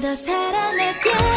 더 사랑할게.